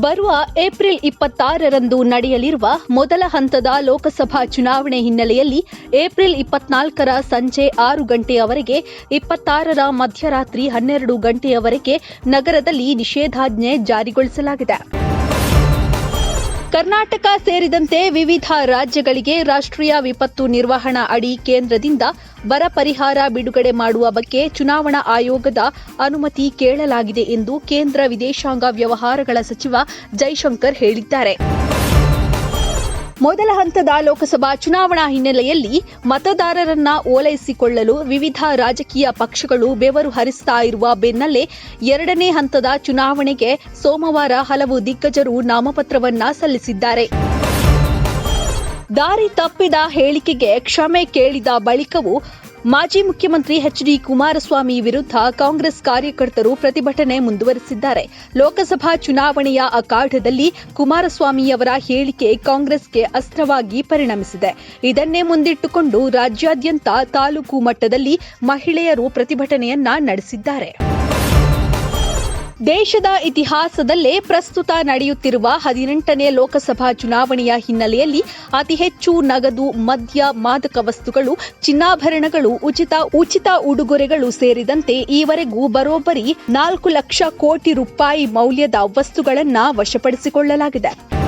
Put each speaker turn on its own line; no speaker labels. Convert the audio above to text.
ಬರುವ ಏಪ್ರಿಲ್ ಇಪ್ಪತ್ತಾರರಂದು ನಡೆಯಲಿರುವ ಮೊದಲ ಹಂತದ ಲೋಕಸಭಾ ಚುನಾವಣೆ ಹಿನ್ನೆಲೆಯಲ್ಲಿ ಏಪ್ರಿಲ್ ಇಪ್ಪತ್ನಾಲ್ಕರ ಸಂಜೆ ಆರು ಗಂಟೆಯವರೆಗೆ ಇಪ್ಪತ್ತಾರರ ಮಧ್ಯರಾತ್ರಿ ಹನ್ನೆರಡು ಗಂಟೆಯವರೆಗೆ ನಗರದಲ್ಲಿ ನಿಷೇಧಾಜ್ಞೆ ಜಾರಿಗೊಳಿಸಲಾಗಿದೆ. ಕರ್ನಾಟಕ ಸೇರಿದಂತೆ ವಿವಿಧ ರಾಜ್ಯಗಳಿಗೆ ರಾಷ್ಟ್ರೀಯ ವಿಪತ್ತು ನಿರ್ವಹಣಾ ಅಡಿ ಕೇಂದ್ರದಿಂದ ಬರ ಪರಿಹಾರ ಬಿಡುಗಡೆ ಮಾಡುವ ಬಗ್ಗೆ ಚುನಾವಣಾ ಆಯೋಗದ ಅನುಮತಿ ಕೇಳಲಾಗಿದೆ ಎಂದು ಕೇಂದ್ರ ವಿದೇಶಾಂಗ ವ್ಯವಹಾರಗಳ ಸಚಿವ ಜೈಶಂಕರ್ ಹೇಳಿದ್ದಾರೆ. ಮೊದಲ ಹಂತದ ಲೋಕಸಭಾ ಚುನಾವಣಾ ಹಿನ್ನೆಲೆಯಲ್ಲಿ ಮತದಾರರನ್ನ ಓಲೈಸಿಕೊಳ್ಳಲು ವಿವಿಧ ರಾಜಕೀಯ ಪಕ್ಷಗಳು ಬೆವರು ಹರಿಸ್ತಾ ಇರುವ ಬೆನ್ನಲ್ಲೇ ಎರಡನೇ ಹಂತದ ಚುನಾವಣೆಗೆ ಸೋಮವಾರ ಹಲವು ದಿಗ್ಗಜರು ನಾಮಪತ್ರವನ್ನ ಸಲ್ಲಿಸಿದ್ದಾರೆ. ದಾರಿ ತಪ್ಪಿದ ಹೇಳಿಕೆಗೆ ಕ್ಷಮೆ ಕೇಳಿದ ಬಳಿಕವೂ ಮಾಜಿ ಮುಖ್ಯಮಂತ್ರಿ ಎಚ್ ಡಿ ಕುಮಾರಸ್ವಾಮಿ ವಿರುದ್ಧ ಕಾಂಗ್ರೆಸ್ ಕಾರ್ಯಕರ್ತರು ಪ್ರತಿಭಟನೆ ಮುಂದುವರೆಸಿದ್ದಾರೆ. ಲೋಕಸಭಾ ಚುನಾವಣೆಯ ಅಖಾಡದಲ್ಲಿ ಕುಮಾರಸ್ವಾಮಿಯವರ ಹೇಳಿಕೆ ಕಾಂಗ್ರೆಸ್ಗೆ ಅಸ್ತ್ರವಾಗಿ ಪರಿಣಮಿಸಿದೆ. ಇದನ್ನೇ ಮುಂದಿಟ್ಟುಕೊಂಡು ರಾಜ್ಯಾದ್ಯಂತ ತಾಲೂಕು ಮಟ್ಟದಲ್ಲಿ ಮಹಿಳೆಯರು ಪ್ರತಿಭಟನೆಯನ್ನ ನಡೆಸಿದ್ದಾರೆ. ದೇಶದ ಇತಿಹಾಸದಲ್ಲೇ ಪ್ರಸ್ತುತ ನಡೆಯುತ್ತಿರುವ ಹದಿನೆಂಟನೇ ಲೋಕಸಭಾ ಚುನಾವಣೆಯ ಹಿನ್ನೆಲೆಯಲ್ಲಿ ಅತಿ ಹೆಚ್ಚು ನಗದು, ಮದ್ಯ, ಮಾದಕ ವಸ್ತುಗಳು, ಚಿನ್ನಾಭರಣಗಳು, ಉಚಿತ ಉಚಿತ ಉಡುಗೊರೆಗಳು ಸೇರಿದಂತೆ ಈವರೆಗೂ ಬರೋಬ್ಬರಿ ನಾಲ್ಕು ಲಕ್ಷ ಕೋಟಿ ರೂಪಾಯಿ ಮೌಲ್ಯದ ವಸ್ತುಗಳನ್ನು ವಶಪಡಿಸಿಕೊಳ್ಳಲಾಗಿದೆ.